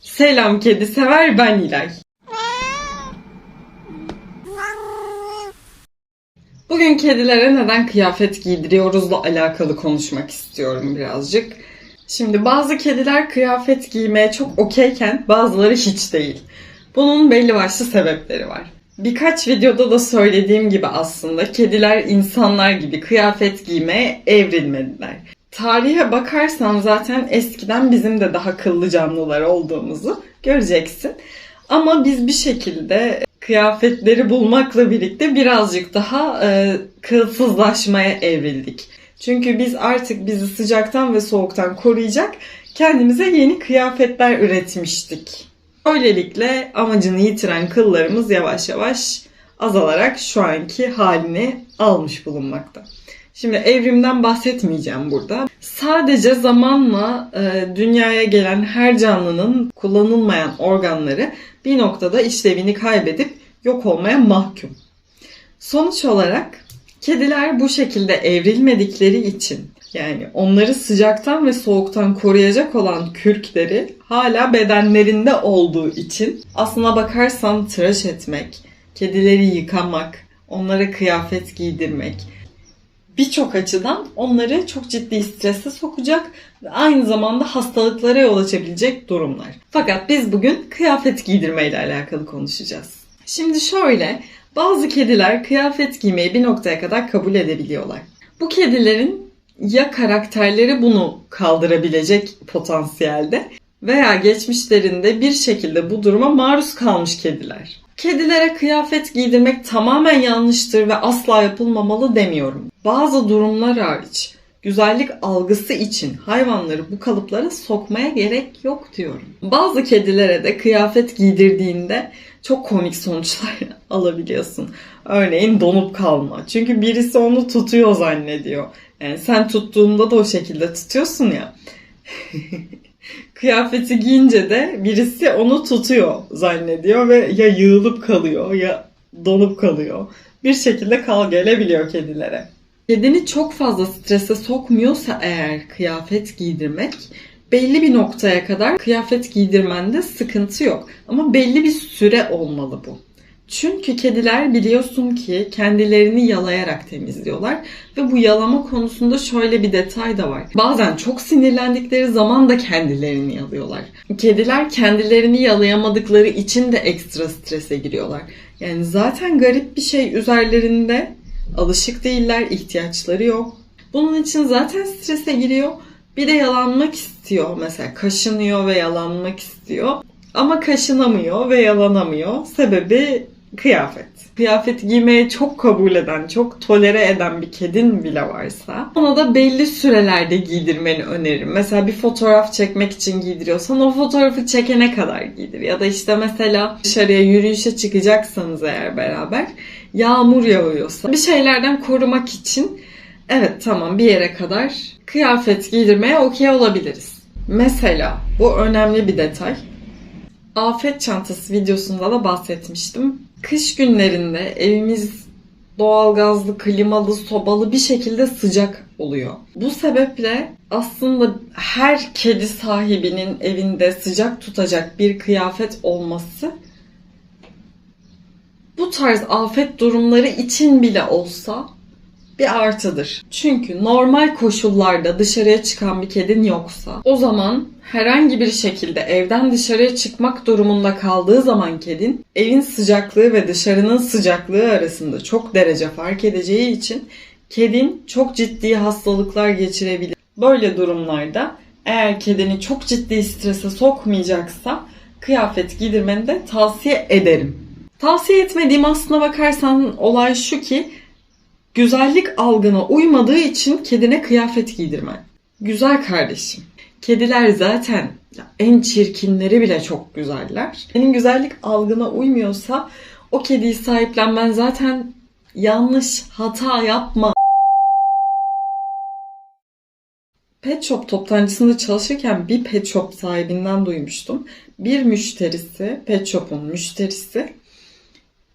Selam kedi sever ben İlay. Bugün kedilere neden kıyafet giydiriyoruzla alakalı konuşmak istiyorum birazcık. Şimdi bazı kediler kıyafet giymeye çok okeyken bazıları hiç değil. Bunun belli başlı sebepleri var. Birkaç videoda da söylediğim gibi aslında kediler insanlar gibi kıyafet giymeye evrilmediler. Tarihe bakarsan zaten eskiden bizim de daha kıllı canlılar olduğumuzu göreceksin. Ama biz bir şekilde kıyafetleri bulmakla birlikte birazcık daha e, kılsızlaşmaya evrildik. Çünkü biz artık bizi sıcaktan ve soğuktan koruyacak kendimize yeni kıyafetler üretmiştik. Böylelikle amacını yitiren kıllarımız yavaş yavaş azalarak şu anki halini almış bulunmakta. Şimdi evrimden bahsetmeyeceğim burada. Sadece zamanla e, dünyaya gelen her canlının kullanılmayan organları bir noktada işlevini kaybedip yok olmaya mahkum. Sonuç olarak kediler bu şekilde evrilmedikleri için yani onları sıcaktan ve soğuktan koruyacak olan kürkleri hala bedenlerinde olduğu için aslına bakarsan tıraş etmek, kedileri yıkamak, onlara kıyafet giydirmek, birçok açıdan onları çok ciddi strese sokacak ve aynı zamanda hastalıklara yol açabilecek durumlar. Fakat biz bugün kıyafet giydirme ile alakalı konuşacağız. Şimdi şöyle, bazı kediler kıyafet giymeyi bir noktaya kadar kabul edebiliyorlar. Bu kedilerin ya karakterleri bunu kaldırabilecek potansiyelde veya geçmişlerinde bir şekilde bu duruma maruz kalmış kediler. Kedilere kıyafet giydirmek tamamen yanlıştır ve asla yapılmamalı demiyorum. Bazı durumlar hariç güzellik algısı için hayvanları bu kalıplara sokmaya gerek yok diyorum. Bazı kedilere de kıyafet giydirdiğinde çok komik sonuçlar alabiliyorsun. Örneğin donup kalma. Çünkü birisi onu tutuyor zannediyor. Yani sen tuttuğunda da o şekilde tutuyorsun ya. Kıyafeti giyince de birisi onu tutuyor zannediyor ve ya yığılıp kalıyor ya donup kalıyor. Bir şekilde kal gelebiliyor kedilere. Kedini çok fazla strese sokmuyorsa eğer kıyafet giydirmek belli bir noktaya kadar kıyafet giydirmende sıkıntı yok. Ama belli bir süre olmalı bu. Çünkü kediler biliyorsun ki kendilerini yalayarak temizliyorlar ve bu yalama konusunda şöyle bir detay da var. Bazen çok sinirlendikleri zaman da kendilerini yalıyorlar. Kediler kendilerini yalayamadıkları için de ekstra strese giriyorlar. Yani zaten garip bir şey üzerlerinde alışık değiller, ihtiyaçları yok. Bunun için zaten strese giriyor. Bir de yalanmak istiyor mesela kaşınıyor ve yalanmak istiyor. Ama kaşınamıyor ve yalanamıyor. Sebebi kıyafet. Kıyafet giymeye çok kabul eden, çok tolere eden bir kedin bile varsa ona da belli sürelerde giydirmeni öneririm. Mesela bir fotoğraf çekmek için giydiriyorsan o fotoğrafı çekene kadar giydir. Ya da işte mesela dışarıya yürüyüşe çıkacaksanız eğer beraber yağmur yağıyorsa bir şeylerden korumak için evet tamam bir yere kadar kıyafet giydirmeye okey olabiliriz. Mesela bu önemli bir detay. Afet çantası videosunda da bahsetmiştim. Kış günlerinde evimiz doğalgazlı, klimalı, sobalı bir şekilde sıcak oluyor. Bu sebeple aslında her kedi sahibinin evinde sıcak tutacak bir kıyafet olması bu tarz afet durumları için bile olsa bir artıdır. Çünkü normal koşullarda dışarıya çıkan bir kedin yoksa o zaman herhangi bir şekilde evden dışarıya çıkmak durumunda kaldığı zaman kedin evin sıcaklığı ve dışarının sıcaklığı arasında çok derece fark edeceği için kedin çok ciddi hastalıklar geçirebilir. Böyle durumlarda eğer kedini çok ciddi strese sokmayacaksa kıyafet giydirmeni de tavsiye ederim. Tavsiye etmediğim aslına bakarsan olay şu ki güzellik algına uymadığı için kedine kıyafet giydirmen. Güzel kardeşim. Kediler zaten en çirkinleri bile çok güzeller. Senin güzellik algına uymuyorsa o kediyi sahiplenmen zaten yanlış, hata yapma. Pet Shop toptancısında çalışırken bir pet shop sahibinden duymuştum. Bir müşterisi, pet shop'un müşterisi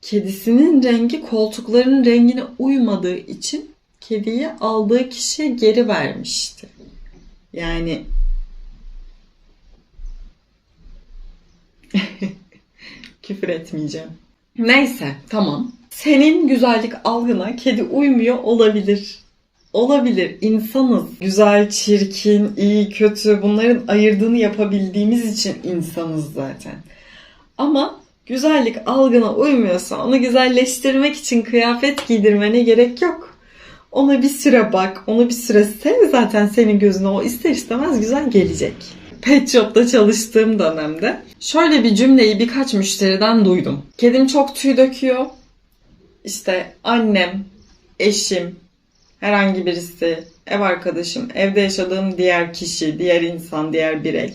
kedisinin rengi koltukların rengine uymadığı için kediyi aldığı kişiye geri vermişti. Yani Küfür etmeyeceğim. Neyse tamam. Senin güzellik algına kedi uymuyor olabilir. Olabilir. İnsanız. Güzel, çirkin, iyi, kötü bunların ayırdığını yapabildiğimiz için insanız zaten. Ama güzellik algına uymuyorsa onu güzelleştirmek için kıyafet giydirmene gerek yok. Ona bir süre bak, onu bir süre sev zaten senin gözüne o ister istemez güzel gelecek. Pet Shop'ta çalıştığım dönemde şöyle bir cümleyi birkaç müşteriden duydum. Kedim çok tüy döküyor. İşte annem, eşim, herhangi birisi, ev arkadaşım, evde yaşadığım diğer kişi, diğer insan, diğer birey.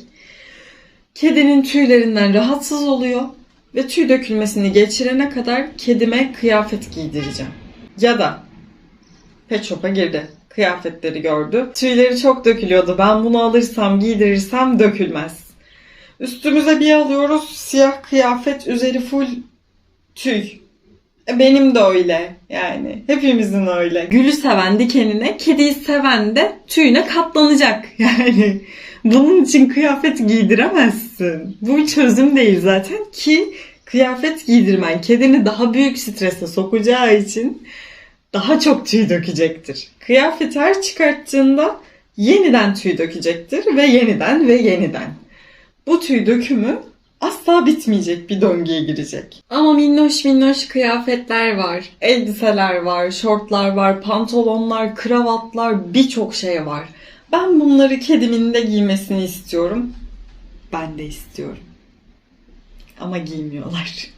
Kedinin tüylerinden rahatsız oluyor ve tüy dökülmesini geçirene kadar kedime kıyafet giydireceğim. Ya da pet shop'a girdi. Kıyafetleri gördü. Tüyleri çok dökülüyordu. Ben bunu alırsam, giydirirsem dökülmez. Üstümüze bir alıyoruz. Siyah kıyafet, üzeri full tüy. E, Benim de öyle yani. Hepimizin öyle. Gülü seven dikenine, kediyi seven de tüyüne katlanacak. Yani bunun için kıyafet giydiremezsin. Bu bir çözüm değil zaten ki kıyafet giydirmen kedini daha büyük strese sokacağı için daha çok tüy dökecektir. Kıyafet her çıkarttığında yeniden tüy dökecektir ve yeniden ve yeniden. Bu tüy dökümü asla bitmeyecek bir döngüye girecek. Ama minnoş minnoş kıyafetler var. Elbiseler var, şortlar var, pantolonlar, kravatlar, birçok şey var. Ben bunları kedimin de giymesini istiyorum. Ben de istiyorum. Ama giymiyorlar.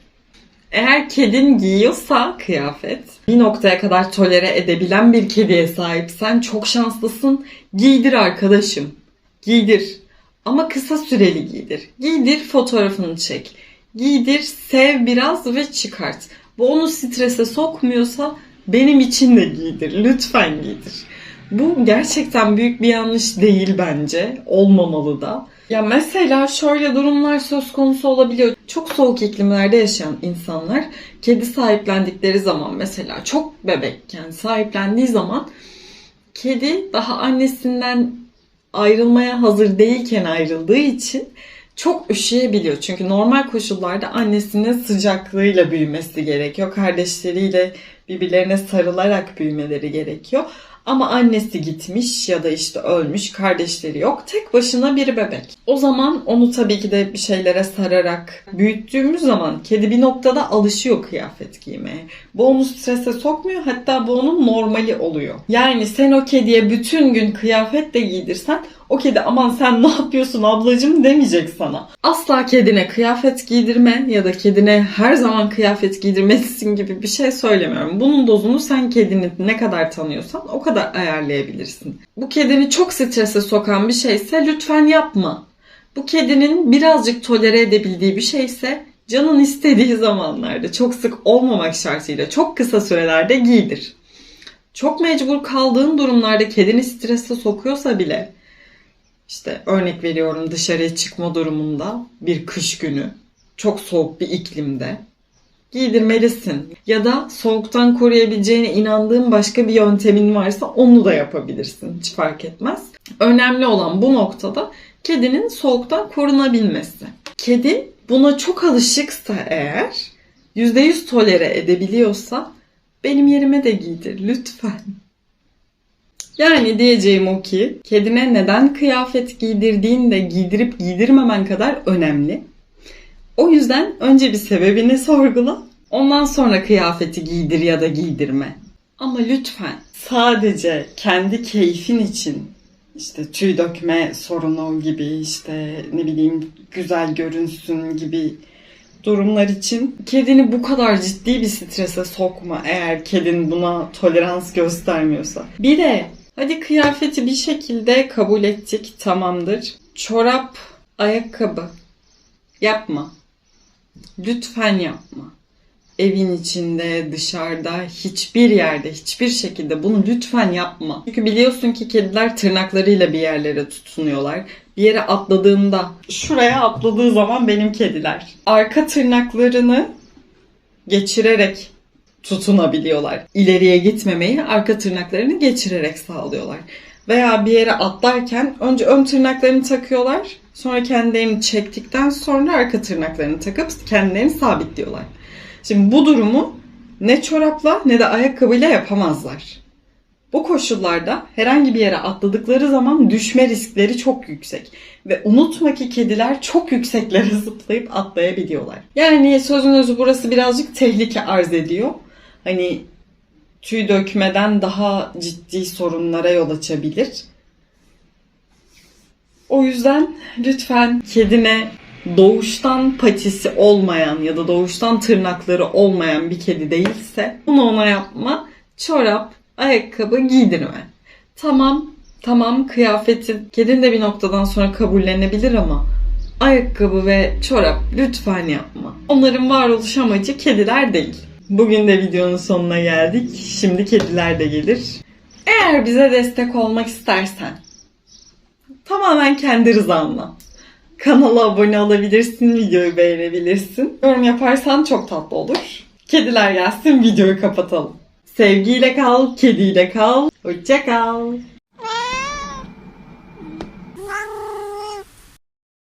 Eğer kedin giyiyorsa kıyafet, bir noktaya kadar tolere edebilen bir kediye sahipsen çok şanslısın. Giydir arkadaşım. Giydir. Ama kısa süreli giydir. Giydir fotoğrafını çek. Giydir, sev biraz ve çıkart. Bu onu strese sokmuyorsa benim için de giydir. Lütfen giydir. Bu gerçekten büyük bir yanlış değil bence. Olmamalı da. Ya mesela şöyle durumlar söz konusu olabiliyor. Çok soğuk iklimlerde yaşayan insanlar kedi sahiplendikleri zaman mesela çok bebekken sahiplendiği zaman kedi daha annesinden ayrılmaya hazır değilken ayrıldığı için çok üşüyebiliyor. Çünkü normal koşullarda annesinin sıcaklığıyla büyümesi gerekiyor. Kardeşleriyle birbirlerine sarılarak büyümeleri gerekiyor. Ama annesi gitmiş ya da işte ölmüş, kardeşleri yok. Tek başına bir bebek. O zaman onu tabii ki de bir şeylere sararak büyüttüğümüz zaman kedi bir noktada alışıyor kıyafet giymeye. Bu onu strese sokmuyor hatta bu onun normali oluyor. Yani sen o kediye bütün gün kıyafet de giydirsen o kedi aman sen ne yapıyorsun ablacım demeyecek sana. Asla kedine kıyafet giydirme ya da kedine her zaman kıyafet giydirmelisin gibi bir şey söylemiyorum. Bunun dozunu sen kedini ne kadar tanıyorsan o kadar ayarlayabilirsin. Bu kedini çok strese sokan bir şeyse lütfen yapma. Bu kedinin birazcık tolere edebildiği bir şeyse canın istediği zamanlarda çok sık olmamak şartıyla çok kısa sürelerde giydir. Çok mecbur kaldığın durumlarda kedini strese sokuyorsa bile işte örnek veriyorum dışarıya çıkma durumunda bir kış günü çok soğuk bir iklimde giydirmelisin. Ya da soğuktan koruyabileceğine inandığın başka bir yöntemin varsa onu da yapabilirsin. Hiç fark etmez. Önemli olan bu noktada kedinin soğuktan korunabilmesi. Kedi buna çok alışıksa eğer %100 tolere edebiliyorsa benim yerime de giydir lütfen. Yani diyeceğim o ki kedine neden kıyafet giydirdiğin de giydirip giydirmemen kadar önemli. O yüzden önce bir sebebini sorgula. Ondan sonra kıyafeti giydir ya da giydirme. Ama lütfen sadece kendi keyfin için işte tüy dökme sorunu gibi işte ne bileyim güzel görünsün gibi durumlar için kedini bu kadar ciddi bir strese sokma eğer kedin buna tolerans göstermiyorsa. Bir de hadi kıyafeti bir şekilde kabul ettik tamamdır. Çorap, ayakkabı yapma. Lütfen yapma. Evin içinde, dışarıda, hiçbir yerde, hiçbir şekilde bunu lütfen yapma. Çünkü biliyorsun ki kediler tırnaklarıyla bir yerlere tutunuyorlar. Bir yere atladığında, şuraya atladığı zaman benim kediler. Arka tırnaklarını geçirerek tutunabiliyorlar. İleriye gitmemeyi arka tırnaklarını geçirerek sağlıyorlar. Veya bir yere atlarken önce ön tırnaklarını takıyorlar, Sonra kendilerini çektikten sonra arka tırnaklarını takıp kendilerini sabitliyorlar. Şimdi bu durumu ne çorapla ne de ayakkabıyla yapamazlar. Bu koşullarda herhangi bir yere atladıkları zaman düşme riskleri çok yüksek. Ve unutma ki kediler çok yükseklere zıplayıp atlayabiliyorlar. Yani sözün özü burası birazcık tehlike arz ediyor. Hani tüy dökmeden daha ciddi sorunlara yol açabilir. O yüzden lütfen kedine doğuştan patisi olmayan ya da doğuştan tırnakları olmayan bir kedi değilse bunu ona yapma. Çorap, ayakkabı giydirme. Tamam, tamam kıyafetin kedin de bir noktadan sonra kabullenebilir ama ayakkabı ve çorap lütfen yapma. Onların varoluş amacı kediler değil. Bugün de videonun sonuna geldik. Şimdi kediler de gelir. Eğer bize destek olmak istersen tamamen kendi rızanla kanala abone olabilirsin, videoyu beğenebilirsin. Yorum yaparsan çok tatlı olur. Kediler gelsin, videoyu kapatalım. Sevgiyle kal, kediyle kal. Hoşça kal.